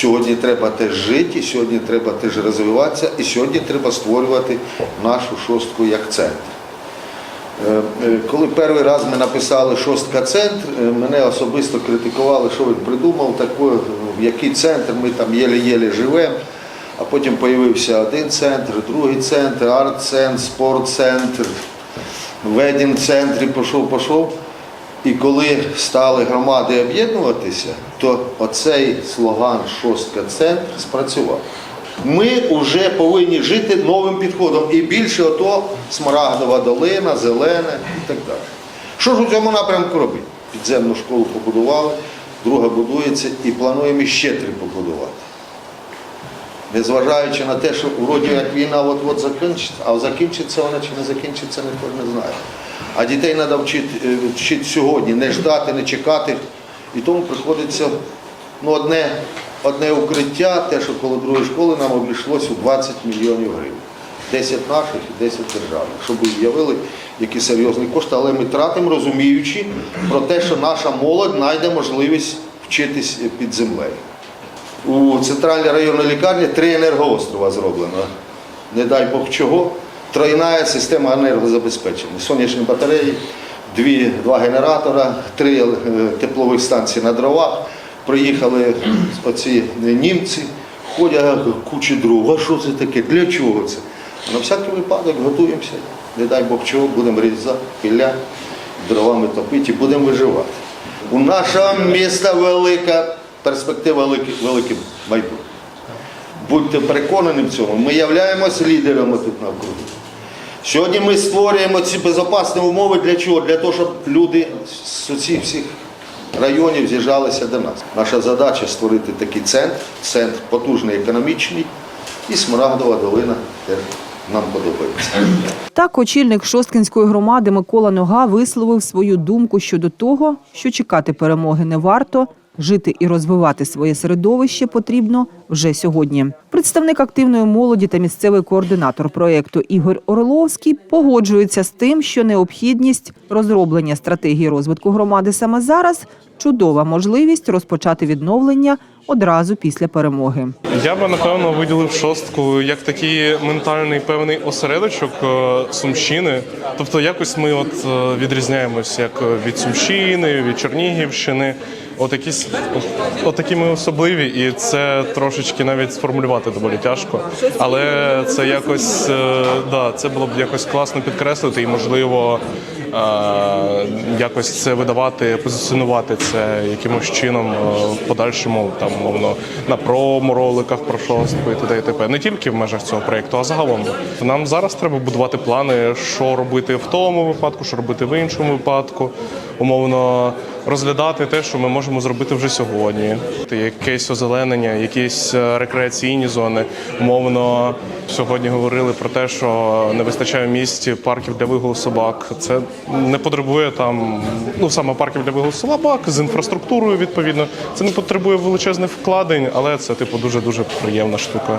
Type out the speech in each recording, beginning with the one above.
Сьогодні треба теж жити, сьогодні треба теж розвиватися, і сьогодні треба створювати нашу шостку як центр. Е, е, Коли перший раз ми написали шостка центр, е, мене особисто критикували, що він придумав, таке, в який центр, ми там єле-єле живемо. А потім з'явився один центр, другий центр, арт-центр, спорт-центр, ведінг-центр і пішов, пішов. І коли стали громади об'єднуватися, то оцей слоган шостка центр спрацював. Ми вже повинні жити новим підходом. І більше ото Смарагдова долина, зелене і так далі. Що ж у цьому напрямку робити? Підземну школу побудували, друга будується і плануємо ще три побудувати. Незважаючи на те, що вроді як війна от-от закінчиться, а закінчиться вона чи не закінчиться, ніхто не знає. А дітей треба вчити, е, вчити сьогодні, не ждати, не чекати. І тому приходиться ну, одне, одне укриття, те, що коло другої школи нам обійшлося у 20 мільйонів гривень. 10 наших і 10 державних, щоб ви уявили, які серйозні кошти, але ми тратимо, розуміючи про те, що наша молодь знайде можливість вчитись під землею. У центральній районній лікарні три енергоострова зроблено. Не дай Бог чого. Тройна система енергозабезпечення. Сонячні батареї, дві, два генератора, три е, теплових станції на дровах. Приїхали оці німці, ходять кучі дров. А що це таке? Для чого це? На всякий випадок готуємося. Не дай Бог чого, будемо різати, пиля, дровами топити і будемо виживати. У нашого міста велика перспектива велике майбутнє. Будьте переконані в цьому, ми являємося лідерами тут на навкруги. Сьогодні ми створюємо ці безпечні умови для чого? Для того, щоб люди з усіх всіх районів з'їжджалися до нас. Наша задача створити такий центр, центр потужний економічний, і Смарагдова долина теж нам подобається. Так, очільник Шосткінської громади Микола Нога висловив свою думку щодо того, що чекати перемоги не варто. Жити і розвивати своє середовище потрібно вже сьогодні. Представник активної молоді та місцевий координатор проєкту Ігор Орловський погоджується з тим, що необхідність розроблення стратегії розвитку громади саме зараз чудова можливість розпочати відновлення одразу після перемоги. Я би напевно виділив шостку як такий ментальний певний осередочок е, Сумщини. Тобто, якось ми от е, відрізняємось як від Сумщини, від Чернігівщини. От якісь от, от ми особливі, і це трошечки навіть сформулювати доволі тяжко. Але це якось е, да, це було б якось класно підкреслити і можливо е, якось це видавати, позиціонувати це якимось чином е, в подальшому, там мовно на промо-роликах про шостку і т.д. т.п. Не тільки в межах цього проєкту, а загалом. Нам зараз треба будувати плани, що робити в тому випадку, що робити в іншому випадку. Умовно розглядати те, що ми можемо зробити вже сьогодні. Якесь озеленення, якісь е, рекреаційні зони. Умовно сьогодні говорили про те, що не вистачає в місті парків для вигулу собак. Це не потребує там ну саме парків для вигулу собак з інфраструктурою. Відповідно, це не потребує величезних вкладень, але це типу дуже дуже приємна штука.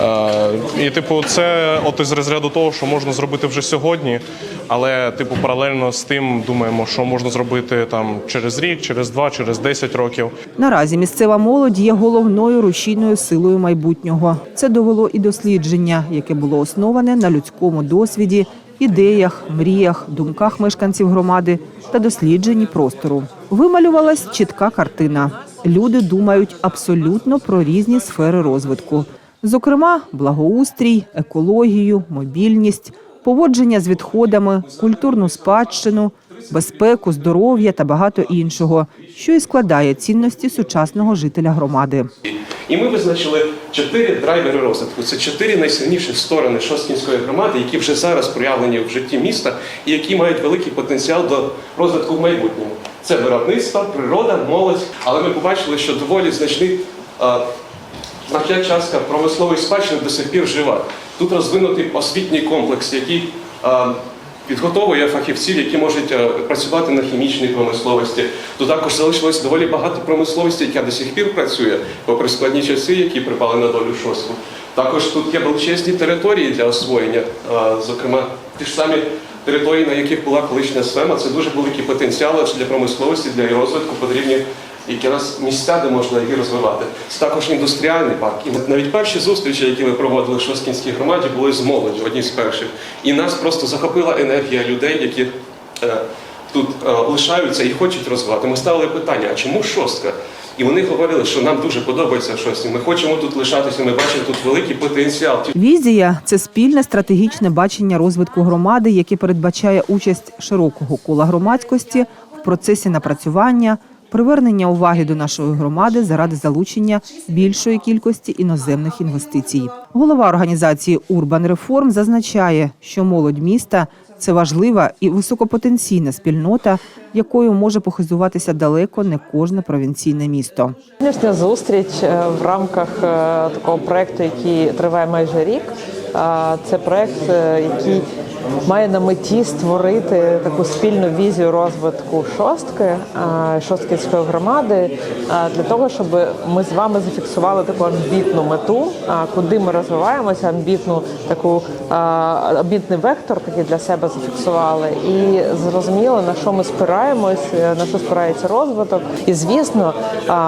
Е, і, типу, це от із розряду того, що можна зробити вже сьогодні, але, типу, паралельно з тим думаємо, що можна зробити там через рік, через два, через 10 років. Наразі місцева молодь є головною рушійною силою майбутнього. Це довело і дослідження, яке було основане на людському досвіді, ідеях, мріях, думках мешканців громади та дослідженні простору. Вималювалась чітка картина. Люди думають абсолютно про різні сфери розвитку, зокрема, благоустрій, екологію, мобільність, поводження з відходами, культурну спадщину, безпеку, здоров'я та багато іншого, що і складає цінності сучасного жителя громади. І ми визначили чотири драйвери розвитку. Це чотири найсильніші сторони Шосткінської громади, які вже зараз проявлені в житті міста і які мають великий потенціал до розвитку в майбутньому. Це виробництво, природа, молодь. Але ми побачили, що доволі значний е, значна частка промислової спадщини до сих пір жива. Тут розвинутий освітній комплекс, який е, підготовує фахівців, які можуть е, працювати на хімічній промисловості. Тут також залишилось доволі багато промисловості, яка до сих пір працює, попри складні часи, які припали на долю шостку. Також тут є величезні території для освоєння, е, зокрема, ті ж самі території, на яких була колишня сфема. Це дуже великі потенціали для промисловості, для розвитку потрібні які нас місця, де можна їх розвивати. Це також індустріальний парк. І навіть перші зустрічі, які ми проводили в Шосткінській громаді, були з молоддю, одні з перших. І нас просто захопила енергія людей, які е, тут е, лишаються і хочуть розвивати. Ми ставили питання: а чому шостка? І вони говорили, що нам дуже подобається шостці. Ми хочемо тут лишатися. Ми бачимо тут великий потенціал. Візія це спільне стратегічне бачення розвитку громади, яке передбачає участь широкого кола громадськості в процесі напрацювання, привернення уваги до нашої громади заради залучення більшої кількості іноземних інвестицій. Голова організації Урбан Реформ зазначає, що молодь міста це важлива і високопотенційна спільнота, якою може похизуватися далеко не кожне провінційне місто. Сьогоднішня зустріч е, в рамках е, такого проекту, який триває майже рік. Це проект, е, який має на меті створити таку спільну візію розвитку шостки, шосткінської громади, для того, щоб ми з вами зафіксували таку амбітну мету, куди ми розвиваємося, амбітну таку амбітний вектор такий для себе зафіксували, і зрозуміли на що ми спираємось, е, на що спирається розвиток. І звісно,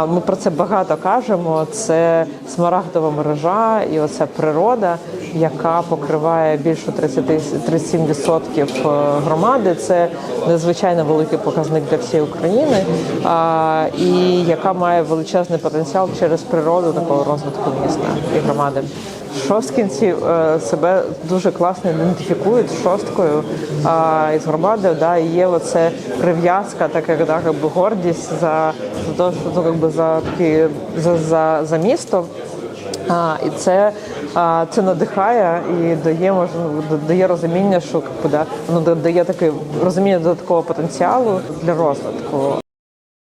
ми про це багато кажемо. Це смарагдова мережа і оця природа, яка покриває більше 30, 37% громади. Це надзвичайно великий показник для всієї України, і яка має величезний потенціал через природу такого розвитку міста і громади. Шосткінці е, себе дуже класно ідентифікують з шосткою із громадою. Да, і є оце прив'язка, така да, как би гордість за, за, то, що, такі, за, за, за місто. А, і це, а, це надихає і дає можливо, дає розуміння, що да, воно дає таке розуміння додаткового потенціалу для розвитку.